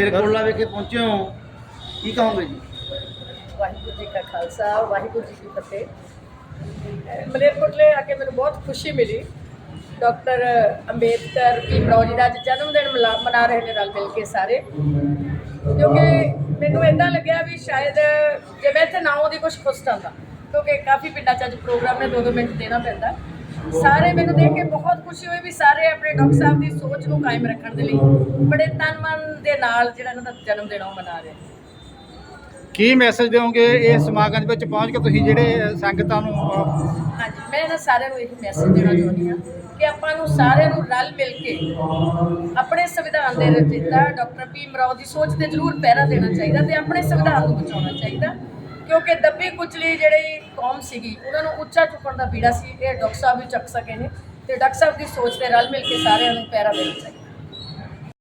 ਮਲੇਰਕੋਟਲਾ ਵਿਖੇ ਪਹੁੰਚੇ ਹੋ। ਕੀ ਕਹੋਗੇ ਜੀ? ਵਾਹਿਗੁਰੂ ਜੀ ਕਾ ਖਾਲਸਾ, ਵਾਹਿਗੁਰੂ ਜੀ ਕੀ ਫਤਿਹ। ਮਲੇਰਕੋਟਲੇ ਆ ਕੇ ਮੈਨੂੰ ਬਹੁਤ ਖੁਸ਼ੀ ਮਿਲੀ। ਡਾਕਟਰ ਅੰਬੇਦਕਰ ਭੀਮਰਾਓ ਜੀ ਦਾ ਅੱਜ ਜਨਮ ਦਿਨ ਮਨਾ ਰਹੇ ਨੇ ਰਲ ਮਿਲ ਕੇ ਸਾਰੇ। ਕਿਉਂਕਿ ਮੈਨੂੰ ਇਦਾਂ ਲੱਗਿਆ ਵੀ ਸ਼ਾਇਦ ਜੇ ਮੈਂ ਇੱਥੇ ਨਾ ਆਉਂਦੀ ਕੁਝ ਖੁਸ਼ ਹੁੰਦਾ। ਕਿਉਂਕਿ ਕਾਫੀ ਪਿੰਡਾਂ 'ਚ ਅੱਜ ਪ੍ਰੋਗਰਾਮ ਨੇ ਦੋ ਦੋ ਮਿੰਟ ਦੇਣਾ ਪੈਂਦਾ। ਸਾਰੇ ਮੈਨੂੰ ਦੇਖ ਕੇ ਬਹੁਤ ਖੁਸ਼ੀ ਹੋਈ ਵੀ ਸਾਰੇ ਆਪਣੇ ਡਾਕਟਰ ਸਾਹਿਬ ਦੀ ਸੋਚ ਨੂੰ ਕਾਇਮ ਰੱਖਣ ਦੇ ਲਈ ਬੜੇ ਤਨ ਮਨ ਦੇ ਨਾਲ ਜਿਹੜਾ ਇਹਨਾਂ ਦਾ ਜਨਮ ਦਿਨ ਉਹ ਮਨਾ ਰਹੇ ਕੀ ਮੈਸੇਜ ਦਿਓਗੇ ਇਸ ਸਮਾਗਮ ਵਿੱਚ ਪਹੁੰਚ ਕੇ ਤੁਸੀਂ ਜਿਹੜੇ ਸੰਗਤਾਂ ਨੂੰ ਹਾਂਜੀ ਮੈਂ ਇਹਨਾਂ ਸਾਰਿਆਂ ਨੂੰ ਇਹ ਮੈਸੇਜ ਦੇਣਾ ਚਾਹੁੰਦੀ ਹਾਂ ਕਿ ਆਪਾਂ ਨੂੰ ਸਾਰਿਆਂ ਨੂੰ ਰਲ ਮਿਲ ਕੇ ਆਪਣੇ ਸੰਵਿਧਾਨ ਦੇ ਰਚੇਤਾ ਡਾਕਟਰ ਭੀਮ ਰਾਓ ਦੀ ਸੋਚ ਤੇ ਜ਼ਰੂਰ ਪਹਿਰਾ ਦੇਣਾ ਚਾਹੀਦਾ ਤੇ ਆਪਣੇ ਸੰਵਿਧਾਨ ਨੂੰ ਬਚਾਉਣਾ ਚਾਹੀਦਾ। ਕਿਉਂਕਿ ਦੱਬੀ ਕੁਚਲੀ ਜਿਹੜੀ ਕੌਮ ਸੀਗੀ, ਉਹਨਾਂ ਨੂੰ ਉੱਚਾ ਚੁੱਕਣ ਦਾ ਬੀੜਾ ਸੀ, ਇਹ ਡਾਕਟਰ ਸਾਹਿਬ ਵੀ ਚੱਕ ਸਕੇ ਨੇ ਤੇ ਡਾਕਟਰ ਸਾਹਿਬ ਦੀ ਸੋਚ ਤੇ ਰਲ ਮਿਲ ਕੇ ਸਾਰਿਆਂ ਨੂੰ ਪੈਰਾ ਦੇਣਾ ਚਾਹੀਦਾ